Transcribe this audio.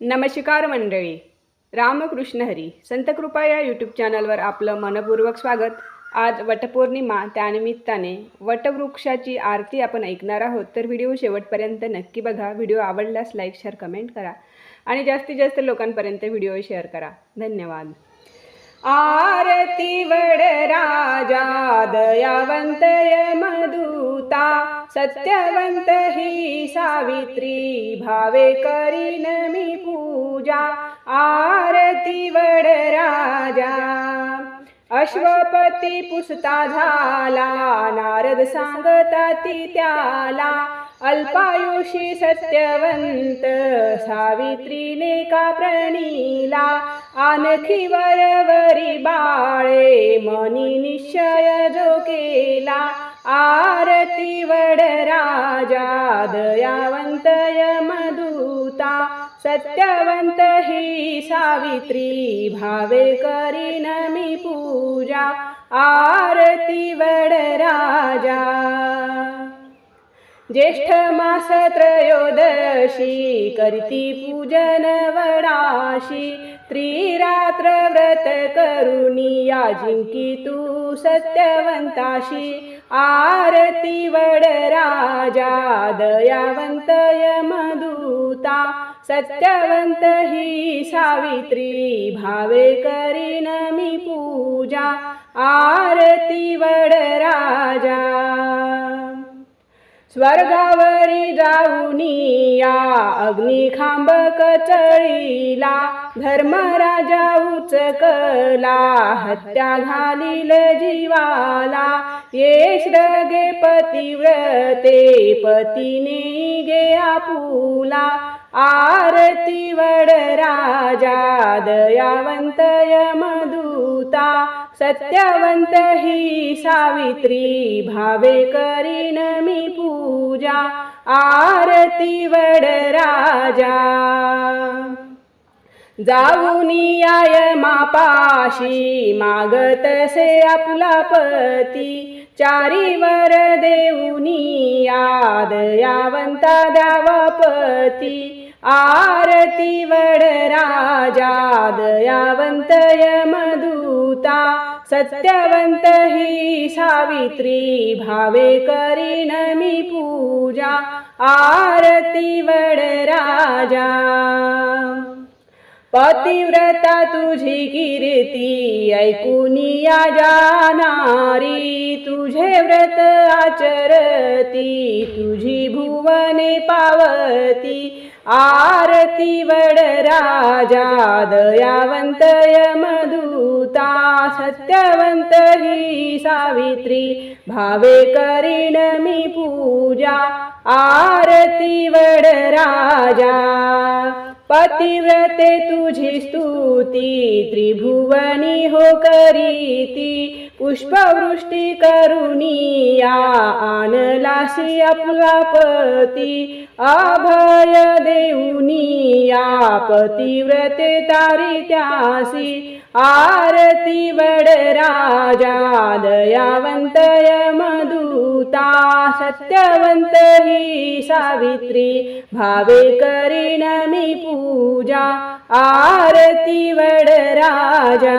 नमस्कार मंडळी. रामकृष्ण हरी संतकृपा या यूट्यूब चॅनलवर आपलं मनपूर्वक स्वागत. आज वटपौर्णिमा त्यानिमित्ताने वटवृक्षाची आरती आपण ऐकणार आहोत. तर व्हिडिओ शेवटपर्यंत नक्की बघा. व्हिडिओ आवडल्यास लाईक शेअर कमेंट करा. आणि जास्तीत जास्त लोकांपर्यंत व्हिडिओ शेअर करा. धन्यवाद. आरती वड राजा दयावंत सत्यवंत ही सावित्री भावे करीन मी पूजा आरती वड राजा। अश्वपती पुसता झाला नारद सांगता ती त्याला। अल्पायुषी सत्यवंत सावित्रीने का प्रणीला? आणखी वरवरी बाळे मनी निश्चय जो केला। आरती वड राजा दयावंत मधुता सत्यवंत ही सावित्री भावे करीन मी पूजा आरती वड राजा. ज्येष्ठ मास त्रयोदशी करती पूजन वडाशी त्रिरात्र व्रत करुणी या जिंकी तू सत्यवंताशी आरती वड राजा दयावंत मधुता सत्यवंत ही सावित्री भावे करीन मी पूजा आरती वड राजा. स्वर्गावरी जाऊनी या अग्निखांब कचळीला धर्मराजा उचकला हत्या घालील जीवाला. ये श्रगे पतिव्रते पतीने गे आपुला. आरती वड राजा दयावंत मधुता सत्यवंत ही सावित्री भावे करीन मी पूजा आरती वड राजा. जाऊनी आय मापाशी मागत से आपला पती. चारीवर देऊनी याद यावंता द्यावापती आरती वड राजा दयावंत मधुता सत्यवंत ही सावित्री भावे करीन मी पूजा आरती वड राजा। पतिव्रता तुझी कीर्ती ऐकुनी जानारी तुझे व्रत आचरती तुझी भुवने पावती। आरती वड राजा दयावंत यमदूता सत्यवंत ही सावित्री भावे करीन मी पूजा आरती वड राजा. पतिव्रते तुझी स्तुती त्रिभुवनी हो करीती. पुष्पवृष्टी करुणिया आणलासी आपला पती. अभय देऊनिया पतिव्रते तारी त्यासी. आरती वड राजा दयावंत मधुता. सत्यवंत ही सावित्री भावे करीन मी पूजा आरती वड राजा